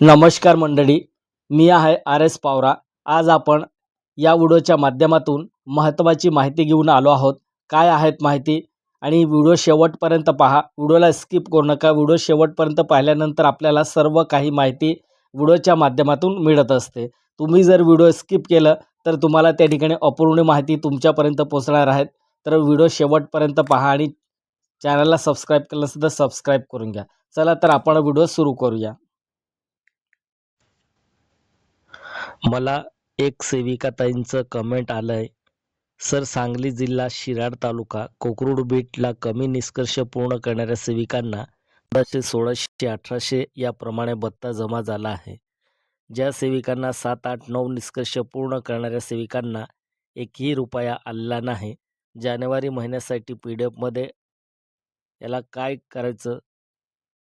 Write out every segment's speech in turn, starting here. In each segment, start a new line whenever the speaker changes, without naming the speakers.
नमस्कार मंडळी मी आहे आर एस पावरा. आज आपण या व्हिडिओच्या माध्यमातून महत्त्वाची माहिती घेऊन आलो आहोत. काय आहेत माहिती? आणि व्हिडिओ शेवटपर्यंत पहा. व्हिडिओला स्किप करू नका. व्हिडिओ शेवटपर्यंत पाहिल्यानंतर आपल्याला सर्व काही माहिती व्हिडिओच्या माध्यमातून मिळत असते. तुम्ही जर व्हिडिओ स्किप केलं तर तुम्हाला त्या ठिकाणी अपूर्ण माहिती तुमच्यापर्यंत पोचणार आहेत. तर व्हिडिओ शेवटपर्यंत पहा आणि चॅनलला सबस्क्राईब केलं असेल तर सबस्क्राईब करून घ्या. चला तर आपण व्हिडिओ सुरू करूया. मला एक सेविकाताईंचं कमेंट आलं आहे सर सांगली जिल्हा शिराड तालुका कोकरूड बीटला कमी निष्कर्ष पूर्ण करणाऱ्या सेविकांना पंधराशे सोळाशे अठराशे याप्रमाणे भत्ता जमा झाला आहे. ज्या सेविकांना सात आठ नऊ निष्कर्ष पूर्ण करणाऱ्या सेविकांना एकही रुपया आलेला नाही जानेवारी महिन्यासाठी पी डी एफमध्ये याला काय करायचं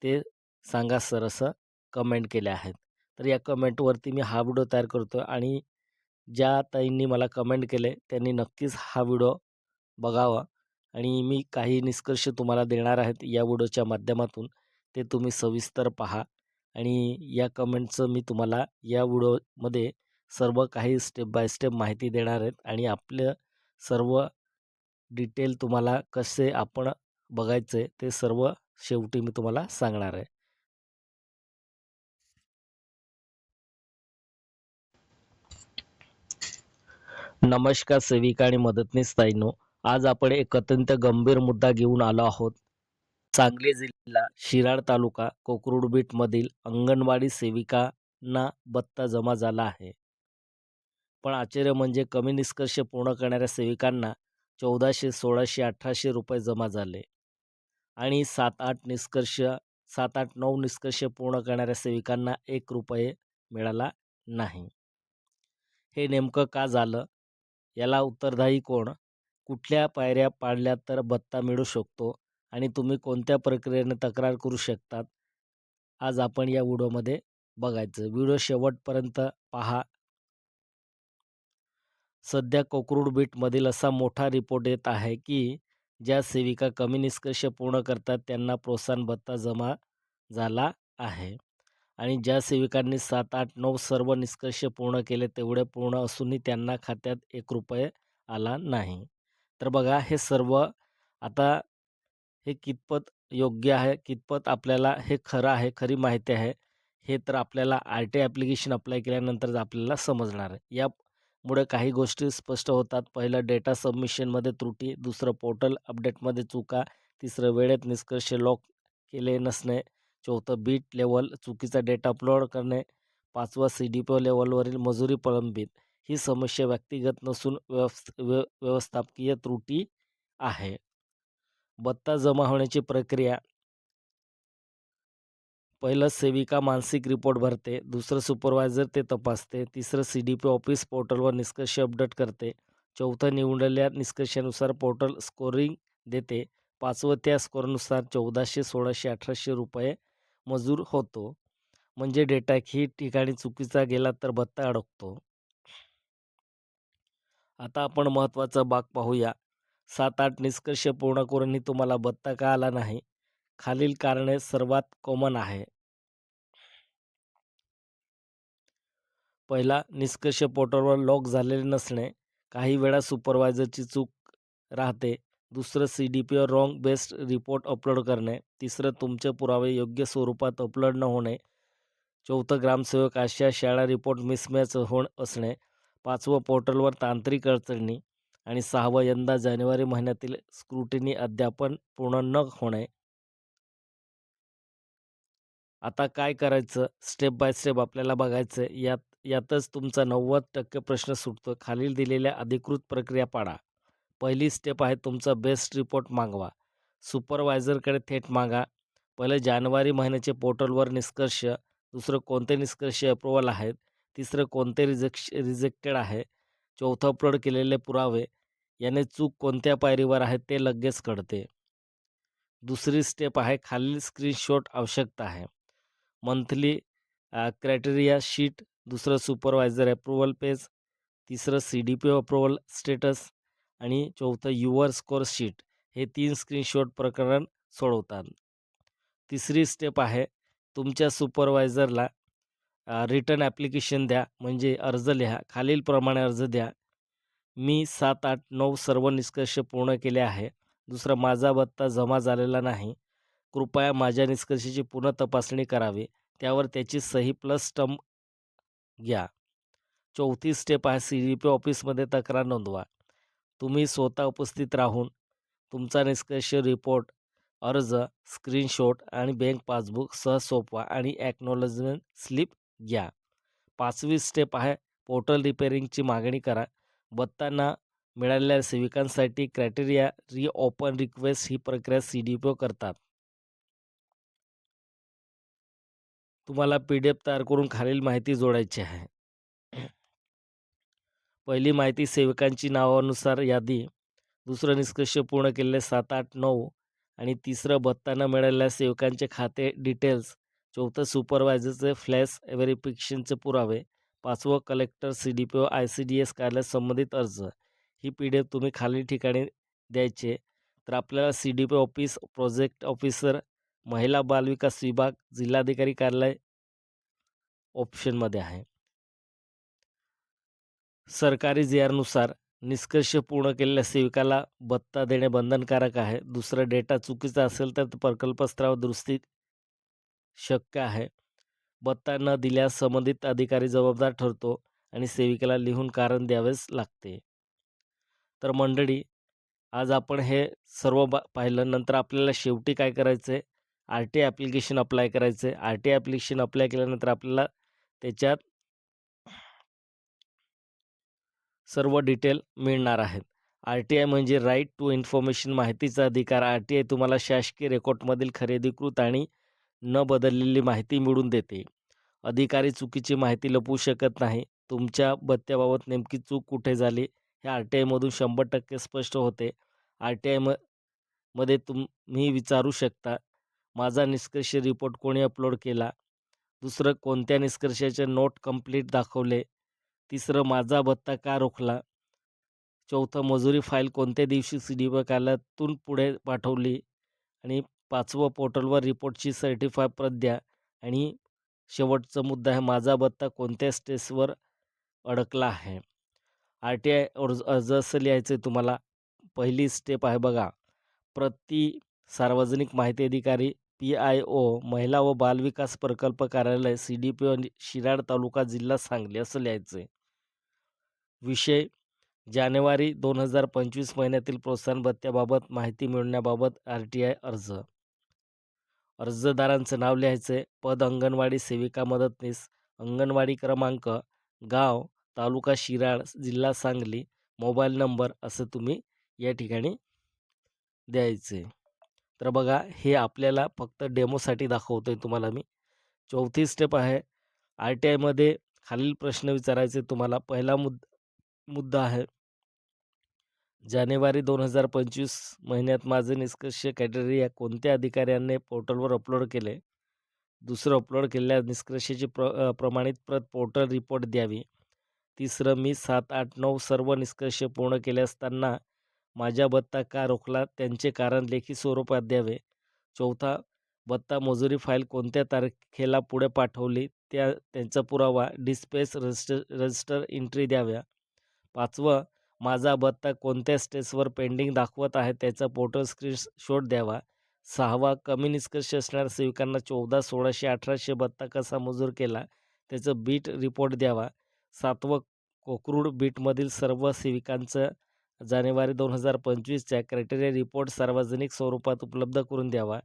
ते सांगा सर असं कमेंट केले आहेत. तर या कमेंटवरती मी हा व्हिडिओ तयार करतो आणि ज्या ताईंनी मला कमेंट केले त्यांनी नक्कीच हा व्हिडिओ बघावा आणि मी काही निष्कर्ष तुम्हाला देणार आहेत या व्हिडिओच्या माध्यमातून ते तुम्ही सविस्तर पहा आणि या कमेंटचं मी तुम्हाला या व्हिडिओमध्ये सर्व काही स्टेप बाय स्टेप माहिती देणार आहेत आणि आपलं सर्व डिटेल तुम्हाला कसे आपण बघायचे ते सर्व शेवटी मी तुम्हाला सांगणार आहे. नमस्कार सेविका आणि मदतनीस ताईनो आज आपण एक अत्यंत गंभीर मुद्दा घेऊन आलो आहोत. सांगली जिल्हा शिराळ तालुका कोकरूड अंगणवाडी सेविकांना बत्ता जमा झाला आहे. पण आश्चर्य म्हणजे कमी निष्कर्ष पूर्ण करणाऱ्या सेविकांना चौदाशे सोळाशे अठराशे रुपये जमा झाले. आणि सात आठ निष्कर्ष सात आठ नऊ निष्कर्ष पूर्ण करणाऱ्या सेविकांना एक रुपये मिळाला नाही. हे नेमकं का झालं? याला उत्तरदायी कोण? कुठल्या पायऱ्या पाडल्या तर भत्ता मिळू शकतो? आणि तुम्ही कोणत्या प्रक्रियेने तक्रार करू शकतात? आज आपण या व्हिडिओमध्ये बघायचं. व्हिडिओ शेवटपर्यंत पहा. सध्या कोकरूड बीटमधील असा मोठा रिपोर्ट येत आहे की ज्या सेविका कमी निष्कर्ष पूर्ण करतात त्यांना प्रोत्साहन भत्ता जमा झाला आहे. आणि ज्या सेविकांनी सात आठ नऊ सर्व निष्कर्ष पूर्ण केले तेवढे पूर्ण असूनही त्यांना खात्यात एक रुपये आला नाही. तर बघा हे सर्व आता हे कितपत योग्य आहे कितपत आपल्याला हे खरं आहे खरी माहिती आहे हे तर आपल्याला आर टी ॲप्लिकेशन अप्लाय केल्यानंतरच आपल्याला समजणार आहे. यामुळे काही गोष्टी स्पष्ट होतात. पहिलं डेटा सबमिशनमध्ये त्रुटी दुसरं पोर्टल अपडेटमध्ये चुका तिसरं वेळेत निष्कर्ष लॉक केले नसणे चौथं बीट लेवल चुकीचा डेटा अपलोड करणे पाचवा सी डी पी ओ लेवलवरील मजुरी प्रलंबित. ही समस्या व्यक्तिगत नसून व्यवस् व्य व्यवस्थापकीय त्रुटी आहे. बत्ता जमा होण्याची प्रक्रिया. पहिलं सेविका मानसिक रिपोर्ट भरते दुसरं सुपरवायझर ते तपासते तिसरं सी डी पी ऑफिस पोर्टलवर निष्कर्ष अपडेट करते चौथं निवडलेल्या निष्कर्षानुसार पोर्टल स्कोरिंग देते पाचवं त्या स्कोरनुसार चौदाशे सोळाशे अठराशे रुपये मजूर होतो. म्हणजे डेटा ही ठिकाणी चुकीचा गेला तर भत्ता अडकतो. आता आपण महत्त्वाचा भाग पाहूया. सात आठ निष्कर्ष पूर्ण करूनही तुम्हाला भत्ता का आला नाही? खालील कारणे सर्वात कॉमन आहे. पहिला निष्कर्ष पोर्टलवर लॉक झालेले नसणे. काही वेळा सुपरवायझरची चूक राहते. दुसरं C D P R wrong based report upload करणे. तिसरं तुमचे पुरावे योग्य स्वरूपात अपलोड न होणे. चौथं ग्रामसेवक आशिया शाळा रिपोर्ट मिसमॅच होण असणे. पाचवं पोर्टलवर तांत्रिक अडचणी. आणि सहावं यंदा जानेवारी महिन्यातील स्क्रुटिनी अध्यापन पूर्ण न होणे. आता काय करायचं? स्टेप बाय स्टेप आपल्याला बघायचं यात यातच तुमचा नव्वद टक्के प्रश्न सुटतो. खालील दिलेल्या अधिकृत प्रक्रिया पाडा. पहिली स्टेप आहे तुमचा बेस्ट रिपोर्ट मागवा. सुपरवायझरकडे थेट मागा. पहिलं जानेवारी महिन्याचे पोर्टलवर निष्कर्ष दुसरं कोणते निष्कर्ष अप्रुव्हल आहेत तिसरं कोणते रिजेक्श रिजेक्टेड आहे चौथं अपलोड केलेले पुरावे याने चूक कोणत्या पायरीवर आहे ते लगेच कळते. दुसरी स्टेप आहे खालील स्क्रीनशॉट आवश्यकता आहे. मंथली क्रायटेरिया शीट दुसरं सुपरवायझर अप्रुव्हल पेज तिसरं C D P approval status आणि चौथं युवर स्कोर शीट. हे तीन स्क्रीनशॉट प्रकरण सोडवतात. तिसरी स्टेप आहे तुमच्या सुपरवायझरला रिटर्न ॲप्लिकेशन द्या म्हणजे अर्ज लिहा. खालीलप्रमाणे अर्ज द्या. मी सात आठ नऊ सर्व निष्कर्ष पूर्ण केले आहे. दुसरं माझा भत्ता जमा झालेला नाही. कृपया माझ्या निष्कर्षाची पुन्हा तपासणी करावी. त्यावर त्याची सही प्लस स्टंप घ्या. चौथी स्टेप आहे सी डी पी ऑफिसमध्ये तक्रार नोंदवा. तुम्ही स्वतः उपस्थित राहून तुमचा निष्कर्ष रिपोर्ट अर्ज स्क्रीनशॉट आणि बँक पासबुक सह सोपवा आणि ॲक्नॉलेजमेंट स्लिप घ्या. पाचवी स्टेप आहे पोर्टल रिपेअरिंगची मागणी करा. बत्तांना मिळालेल्या सेविकांसाठी क्रायटेरिया रिओपन रिक्वेस्ट ही प्रक्रिया सी डी पी ओ करतात. तुम्हाला पी डी एफ तयार करून खालील माहिती जोडायची आहे. पहिली माहिती सेवकांची नावानुसार यादी दुसरं निष्कर्ष पूर्ण केलेले सात आठ नऊ आणि तिसरं भत्ता न मिळालेल्या सेवकांचे खाते डिटेल्स चौथं सुपरवायझरचे फ्लॅश व्हेरिफिकेशनचे पुरावे पाचवं collector C D P O I C D S कार्यालयात संबंधित अर्ज. ही पी डी एफ तुम्ही खालील ठिकाणी द्यायचे. तर आपल्याला C D P office project officer महिला बालविकास विभाग जिल्हाधिकारी कार्यालय ऑप्शनमध्ये आहे. सरकारी जीआरनुसार निष्कर्ष पूर्ण केलेल्या सेविकाला भत्ता देणे बंधनकारक आहे. दुसरं डेटा चुकीचा असेल तर प्रकल्पस्तराव दुरुस्ती शक्य आहे. भत्ता न दिल्यास संबंधित अधिकारी जबाबदार ठरतो आणि सेविकेला लिहून कारण द्यावेच लागते. तर मंडळी आज आपण हे सर्व बा पाहिलं. नंतर आपल्याला शेवटी काय करायचं आहे आर टी ॲप्लिकेशन अप्लाय करायचं आहे आर टी ॲप्लिकेशन अप्लाय केल्यानंतर आपल्याला त्याच्यात सर्व डिटेल मिळणार आहेत. आर टी आय म्हणजे राईट टू इन्फॉर्मेशन माहितीचा अधिकार. आर टी आय तुम्हाला शासकीय रेकॉर्डमधील खरेदीकृत आणि न बदललेली माहिती मिळून देते. अधिकारी चुकीची माहिती लपवू शकत नाही. तुमच्या भत्त्याबाबत नेमकी चूक कुठे झाली हे आर टी आयमधून शंभर टक्के स्पष्ट होते. आर टी आय म मध्ये तुम्ही विचारू शकता माझा निष्कर्ष रिपोर्ट कोणी अपलोड केला? दुसरं कोणत्या निष्कर्षाचे नोट कंप्लीट दाखवले? तिसरं माझा भत्ता का रोखला? चौथं मजुरी फाईल कोणत्या दिवशी सी डी कार्यालयातून पुढे पाठवली? आणि पाचवं पोर्टलवर रिपोर्टची सर्टिफाय प्रत द्या. आणि शेवटचा मुद्दा आहे माझा भत्ता कोणत्या स्टेसवर अडकला आहे? आर टी आय अर्ज अर्ज असं लिहायचं आहे तुम्हाला. पहिली स्टेप आहे बघा. प्रति सार्वजनिक माहिती अधिकारी पी आय ओ महिला व बालविकास प्रकल्प कार्यालय C D P O Shirad तालुका जिल्हा सांगली असं लिहायचं आहे विषय. जानेवारी दोन हजार पंचवीस महिन्यातील प्रोत्साहन भत्त्याबाबत माहिती मिळवण्याबाबत आर टी आय अर्ज. अर्जदारांचं नाव लिहायचं पद अंगणवाडी सेविका मदतनीस. अंगणवाडी क्रमांक गाव तालुका शिराळ जिल्हा सांगली मोबाईल नंबर असं तुम्ही या ठिकाणी द्यायचे तर बघा हे आपल्याला फक्त डेमोसाठी दाखवतो आहे तुम्हाला मी. चौथी स्टेप आहे. आर टी आयमध्ये खालील प्रश्न विचारायचे तुम्हाला. पहिला मुद्दा मुद्दा आहे. जानेवारी दोन हजार पंचवीस महिन्यात माझे निष्कर्ष कॅटेगरी या कोणत्या अधिकाऱ्याने पोर्टलवर अपलोड केले? दुसरं अपलोड केलेल्या निष्कर्षाची प्र प्रमाणित प्रत पोर्टल रिपोर्ट द्यावी. तिसरं मी सात आठ नऊ सर्व निष्कर्ष पूर्ण केले असताना माझ्या भत्ता का रोखला? त्यांचे कारण लेखी स्वरूपात द्यावे. चौथा भत्ता मजुरी फाईल कोणत्या तारखेला पुढे पाठवली? त्या त्यांचा पुरावा डिस्पेस रजिस्टर रजिस्टर एंट्री द्याव्या. पाचवं माझा भत्ता कोणत्या स्टेसवर पेंडिंग दाखवत आहे त्याचा पोर्टल स्क्रीनशॉट द्यावा. सहावा कमी निष्कर्ष असणाऱ्या सेविकांना चौदा सोळाशे अठराशे भत्ता कसा मंजूर केला त्याचं बीट रिपोर्ट द्यावा. सातवं कोकरूड बीटमधील सर्व सेविकांचं जानेवारी दोन हजार पंचवीसच्या क्रायटेरिया रिपोर्ट सार्वजनिक स्वरूपात उपलब्ध करून द्यावा.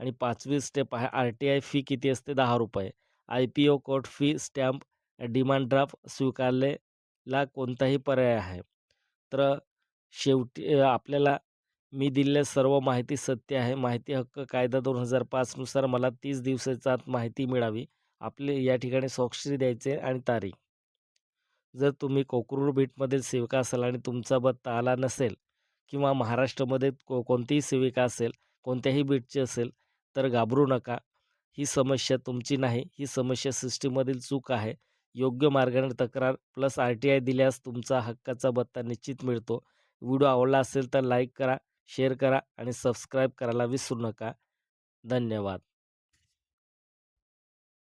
आणि पाचवी स्टेप आहे आर टी आय फी किती असते? दहा रुपये. I P O court fee stamp demand draft स्वीकारले ला कोणताही पर्याय आहे. तर शेवटी आपल्याला मी दिलेल्या सर्व माहिती सत्य आहे. माहिती हक्क कायदा दोन हजार पाचनुसार मला तीस दिवसाच्या आत माहिती मिळावी. आपले या ठिकाणी स्वाक्षरी द्यायचे आणि तारीख. जर तुम्ही कोकरूर बीटमधील सेविका असाल आणि तुमचा बत्ता आला नसेल किंवा महाराष्ट्रामध्ये को कोणतीही सेविका असेल कोणत्याही बीटची असेल तर घाबरू नका. ही समस्या तुमची नाही. ही समस्या सिस्टीममधील चूक आहे. योग्य मार्गाने तक्रार प्लस आर टी आय दिल्यास तुमचा हक्काचा भत्ता निश्चित मिळतो. व्हिडिओ आवडला असेल तर लाईक करा शेअर करा आणि सबस्क्राईब करायला विसरू नका. धन्यवाद.